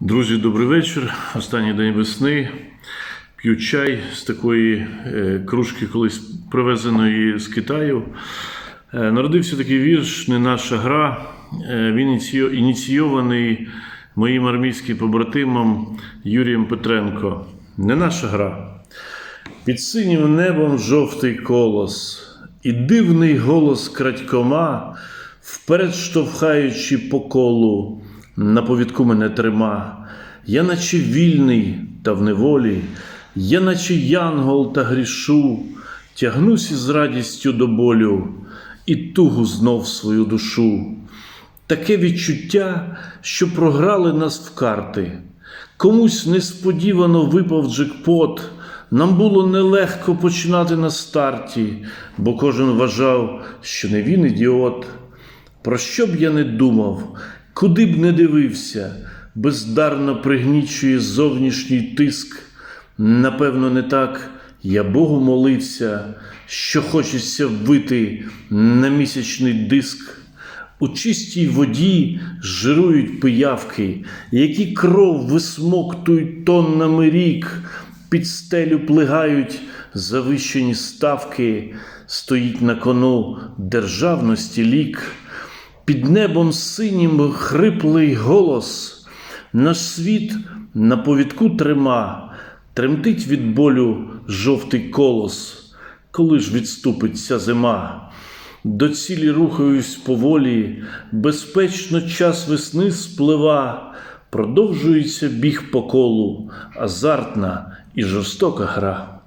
Друзі, добрий вечір. Останній день весни. П'ю чай з такої е, кружки, колись привезеної з Китаю. Е, народився такий вірш Не наша гра. Е, він ініційо- ініційований моїм армійським побратимом Юрієм Петренко. Не наша гра. Під синім небом жовтий колос, і дивний голос крадькома, вперед штовхаючи по колу, на повідку мене трима. Я наче вільний та в неволі, я наче янгол та грішу, тягнусь із радістю до болю і тугу знов свою душу. Таке відчуття, що програли нас в карти. Комусь несподівано випав джекпот. Нам було нелегко починати на старті, бо кожен вважав, що не він ідіот. Про що б я не думав, куди б не дивився, бездарно пригнічує зовнішній тиск. Напевно, не так я Богу молився, що хочеться вбити на місячний диск. У чистій воді жирують пиявки, які кров висмоктують тоннами рік, під стелю плигають завищені ставки, стоїть на кону державності лік, під небом синім хриплий голос, наш світ на повідку трима, тремтить від болю жовтий колос, коли ж відступить ця зима. До цілі рухаюсь поволі, безпечно час весни сплива, продовжується біг по колу, азартна і жорстока гра.